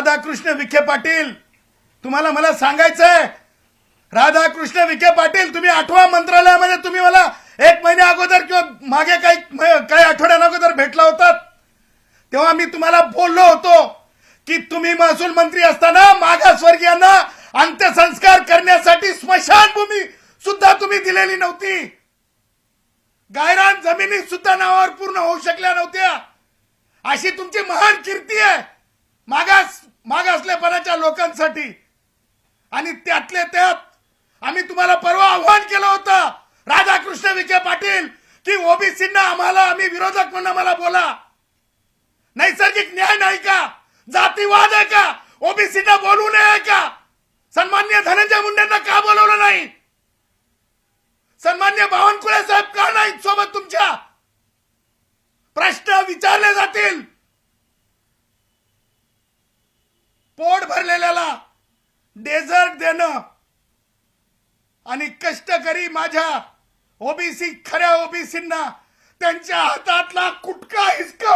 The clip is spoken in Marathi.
राधाकृष्ण विखे पाटील. तुम्हाला मला सांगायचंय राधाकृष्ण विखे पाटील तुम्ही आठवा मंत्रालयामध्ये तुम्ही मला एक महिन्या अगोदर किंवा मागे काही काही आठवड्या अगोदर भेटला होतात. तेव्हा मी तुम्हाला बोललो होतो की तुम्ही महसूल मंत्री असताना मागासवर्गीयांना अंत्यसंस्कार करण्यासाठी स्मशानभूमी सुद्धा तुम्ही दिलेली नव्हती. गायरान जमिनी सुद्धा नावावर पूर्ण होऊ शकल्या नव्हत्या. अशी तुमची महान कीर्ती आहे. लोकांसाठी. आणि त्यातले त्यात आम्ही तुम्हाला परवा आव्हान केलं होतं राधाकृष्ण विखे पाटील की ओबीसींना आम्हाला आम्ही विरोधक म्हणून आम्हाला बोला. नैसर्गिक न्याय नाही का? जातीवाद आहे का? ओबीसींना बोलू नये का? सन्मान्य धनंजय मुंडेंना का बोलवलं नाही? सन्मान्य बावनकुळे साहेब का नाहीत सोबत तुमच्या? प्रश्न विचारले जातील. डेझर्ट देणं. आणि कष्टकरी माझ्या ओबीसी खऱ्या ओबीसींना. त्यांच्या हातातला कुटका हिसका